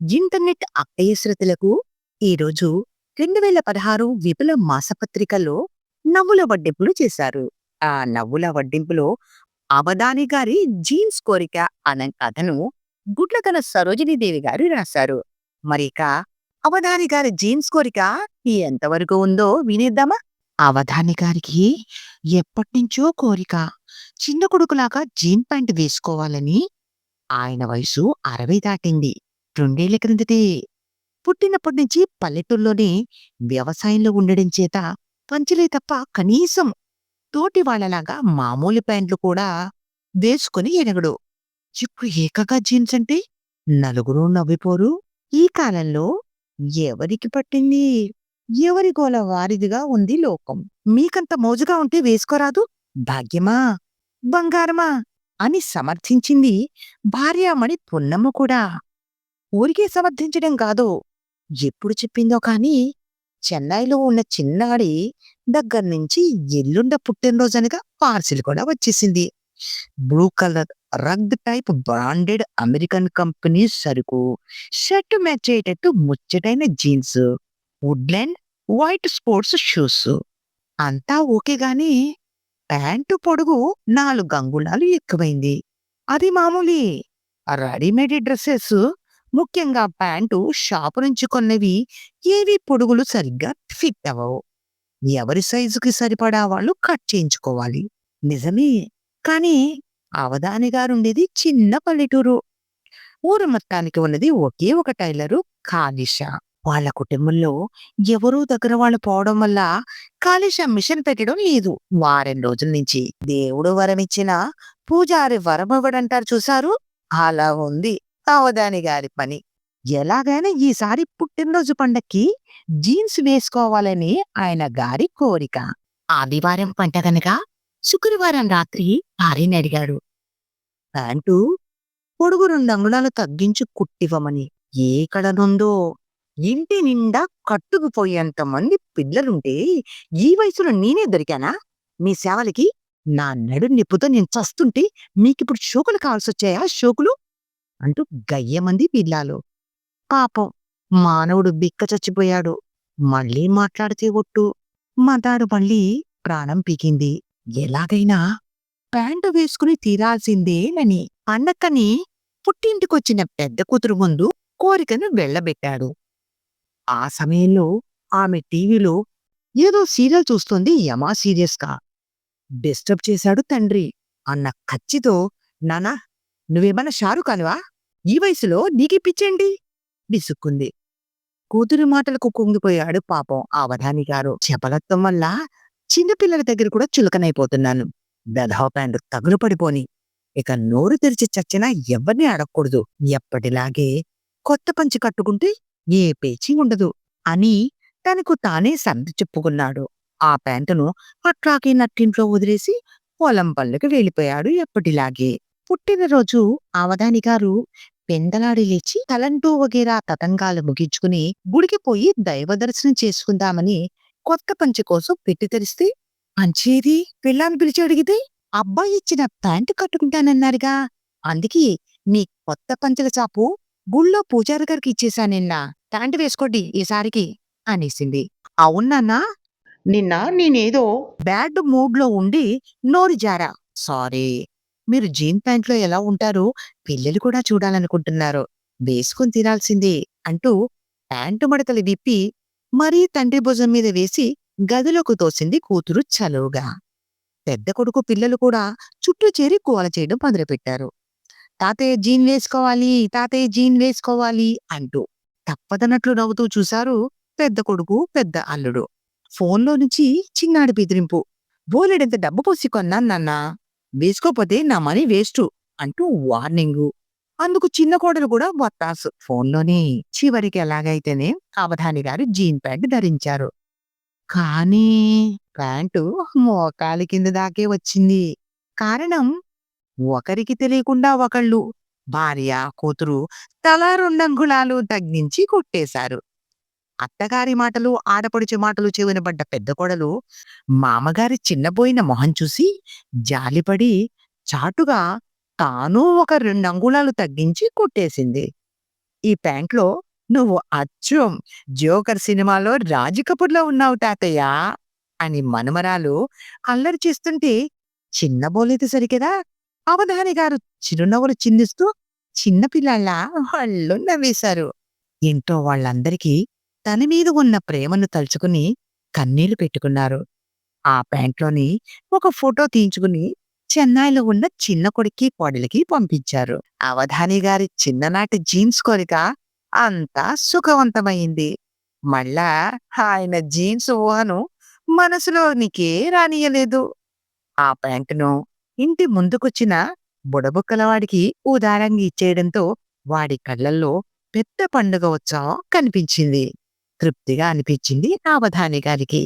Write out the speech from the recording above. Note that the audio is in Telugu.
ఇంటర్నెట్ అక్కయశ్రతులకు ఈరోజు రెండు వేల పదహారు విపుల మాసపత్రికలో నవ్వుల వడ్డింపులు చేశారు. ఆ నవ్వుల వడ్డింపులో అవధాని గారి జీన్స్ కోరిక అనే కథను గుడ్లకన సరోజినీదేవి గారు రాశారు. మరిక అవధాని గారి జీన్స్ కోరిక ఎంతవరకు ఉందో వినేద్దామా? అవధాని గారికి ఎప్పటినుంచో కోరిక చిన్న కొడుకులాగా జీన్ ప్యాంట్ వేసుకోవాలని ఆయన వయసు అరవై దాటింది. రెండేళ్ళ క్రిందటి పుట్టినప్పటి నుంచి పల్లెటూళ్ళలోనే వ్యవసాయంలో ఉండడం చేత పంచలే తప్ప కనీసం తోటి వాళ్ళలాగా మామూలు ప్యాంట్లు కూడా వేసుకుని ఎనగడు ఇప్పుడు ఏకగా జీన్స్ అంటే నలుగురు నవ్విపోరు. ఈ కాలంలో ఎవరికి పట్టింది? ఎవరి గోల వారిదిగా ఉంది లోకం. మీకంత మోజుగా ఉంటే వేసుకోరాదు? భాగ్యమా? బంగారమా? అని సమర్థించింది భార్యామణి పున్నమ్మ కూడా. ఊరికే సమర్థించడం కాదు. ఎప్పుడు చెప్పిందో కాని చెన్నైలో ఉన్న చిన్నాడి దగ్గర్నుంచి ఎల్లుండ పుట్టినరోజనగా పార్సిల్ కూడా వచ్చేసింది. Blue colour rugged type branded American company సరుకు. షర్ట్ మ్యాచ్ అయ్యేటట్టు ముచ్చటైన jeans Woodland white sports shoes. అంతా ఓకే గాని ప్యాంటు పొడుగు నాలుగు అంగుళాలు ఎక్కువైంది. అది మామూలే రెడీమేడ్ డ్రెస్సెస్ ముఖ్యంగా ప్యాంటు షాపు నుంచి కొన్నవి ఏవి పొడుగులు సరిగ్గా ఫిట్ అవ్వవు. ఎవరి సైజుకి సరిపడా వాళ్ళు కట్ చేయించుకోవాలి. నిజమే. కానీ అవధాని గారుండేది చిన్న పల్లెటూరు. ఊరు మొత్తానికి ఉన్నది ఒకే ఒక టైలరు కాలిష వాళ్ళ కుటుంబంలో ఎవరూ దగ్గర వాళ్ళు పోవడం వల్ల కాలిష మిషన్ పెట్టడం లేదు. వారం రోజుల నుంచి దేవుడు వరం ఇచ్చిన పూజారి వరం ఇవ్వడంటారు చూసారు అలా ఉంది. అవదాని గారి పని. ఎలాగైనా ఈసారి పుట్టినరోజు పండక్కి జీన్స్ వేసుకోవాలని ఆయన గారి కోరిక. ఆదివారం పంట గనక శుక్రవారం రాత్రి భార్యని అడిగాడు. ప్యాంటు పొడుగు రెండు అంగుళాలు తగ్గించి కుట్టివ్వమని ఏ కడనుందో ఇంటి నిండా కట్టుకుపోయేంత మంది పిల్లలుంటే ఈ వయసులో నేనే దొరికానా? మీ సేవలకి నా నడు నిప్పుతో నేను చస్తుంటే మీకిప్పుడు షోకులు కావాల్సొచ్చాయా? షోకులు? అంటూ గయ్యమంది పిల్లాలు. పాపం మానవుడు బిక్క చచ్చిపోయాడు. మళ్ళీ మాట్లాడితే ఒట్టు. మదారు మళ్ళీ ప్రాణం పీకింది. ఎలాగైనా ప్యాంటు వేసుకుని తీరాల్సిందేనని అన్నక్కని పుట్టింటికొచ్చిన పెద్ద కూతురు ముందు కోరికను వెళ్ళబెట్టాడు. ఆ సమయంలో ఆమె టీవీలో ఏదో సీరియల్ చూస్తోంది యమా సీరియస్గా. డిస్టర్బ్ చేశాడు తండ్రి అన్న కచ్చితో నానా నువ్వేమన్నా షారుఖానువా ఈ వయసులో నీకి పిచ్చేండి విసుక్కుంది. కూతురి మాటలకు కుంగిపోయాడు పాపం అవధాని గారు. చెపలత్వం వల్ల చిన్నపిల్లల దగ్గర కూడా చులకనైపోతున్నాను. బెధవ ప్యాంటు తగులు పడిపోని. ఇక నోరు తెరిచి చచ్చినా ఎవరిని అడగకూడదు ఎప్పటిలాగే కొత్త పంచి కట్టుకుంటే ఏ పేచీ ఉండదు అని తనకు తానే సర్ది చెప్పుకున్నాడు. ఆ ప్యాంటును అట్లాగే నట్టింట్లో వదిలేసి పొలం పళ్ళకి వెళ్ళిపోయాడు ఎప్పటిలాగే. పుట్టినరోజు అవధాని గారు పెందలాడి లేచి తలంటూ వగేరా తతంగాలు ముగించుకుని గుడికి పోయి దైవ దర్శనం చేసుకుందామని కొత్త పంచె కోసం పెట్టి తెరిస్తే పంచేది పిల్లాన్ని పిలిచి అడిగితే అబ్బాయి ఇచ్చిన ప్యాంటు కట్టుకుంటానన్నారుగా. అందుకే మీ కొత్త పంచెల చాపు గుళ్ళో పూజారి గారికి ఇచ్చేశానిన్న. ప్యాంటు వేసుకోండి ఈసారికి అనేసింది. అవునన్నా నిన్న నేనేదో బ్యాడ్ మూడ్లో ఉండి నోరు జారా. సారీ. మీరు జీన్ ప్యాంట్లో ఎలా ఉంటారో పిల్లలు కూడా చూడాలనుకుంటున్నారు. వేసుకుని తినాల్సిందే అంటూ ప్యాంటు మడతలు విప్పి మరీ తండ్రి భుజం మీద వేసి గదిలోకి తోసింది కూతురు చలువుగా పెద్ద కొడుకు పిల్లలు కూడా చుట్టూ చేరి కూల చేయడం మొదలుపెట్టారు. తాతయ్య జీన్ వేసుకోవాలి తాతయ్య జీన్ వేసుకోవాలి అంటూ తప్పదన్నట్లు నవ్వుతూ చూశారు పెద్ద కొడుకు పెద్ద అల్లుడు. ఫోన్లో నుంచి చిన్నాడి బెదిరింపు బోలెడంత డబ్బు పోసి కొన్నాను నాన్నా. వేసుకోపోతే నా మనీ వేస్టు అంటూ వార్నింగు. అందుకు చిన్న కోడలు కూడా వత్తాస్. ఫోన్లోనే చివరికి ఎలాగైతేనే అవధాని గారు జీన్ ప్యాంట్ ధరించారు. కానీ ప్యాంటు మోకాలి కింద దాకే వచ్చింది. కారణం ఒకరికి తెలియకుండా ఒకళ్ళు భార్య కూతురు తలా రెండంగుళాలు తగ్గించి కొట్టేశారు. అత్తగారి మాటలు ఆడపడుచు మాటలు చెవినబడ్డ పెద్ద కోడలు మామగారి చిన్నబోయిన మొహం చూసి జాలిపడి చాటుగా తాను ఒక రెండు అంగుళాలు తగ్గించి కొట్టేసింది ఈ ప్యాంట్లో నువ్వు అచ్చం జోకర్ సినిమాలో రాజ్ కపూర్‌లో ఉన్నావు తాతయ్య అని మనమరాలు అల్లరి చేస్తుంటే చిన్నబోలేదు సరికదా అవధాని గారు చిరునవ్వులు చిందిస్తూ చిన్నపిల్లాళ్ళ వాళ్ళు నవ్వేశారు. ఇంట్లో వాళ్ళందరికీ తన మీద ఉన్న ప్రేమను తలుచుకుని కన్నీళ్ళు పెట్టుకున్నారు. ఆ ప్యాంట్లోని ఒక ఫోటో తీయించుకుని చెన్నైలో ఉన్న చిన్న కొడుక్కి కోడలికి పంపించారు. అవధాని గారి చిన్ననాటి జీన్స్ కోరిక అంతా సుఖవంతమైంది. మళ్ళా ఆయన జీన్స్ ఊహను మనసులోనికే రానియలేదు ఆ ప్యాంటును ఇంటి ముందుకొచ్చిన బుడబుక్కలవాడికి ఉదారంగా ఇచ్చేయడంతో వాడి కళ్ళల్లో పెద్ద పండుగ ఉత్సవం కనిపించింది. తృప్తిగా అనిపించింది అవధాని గారికి.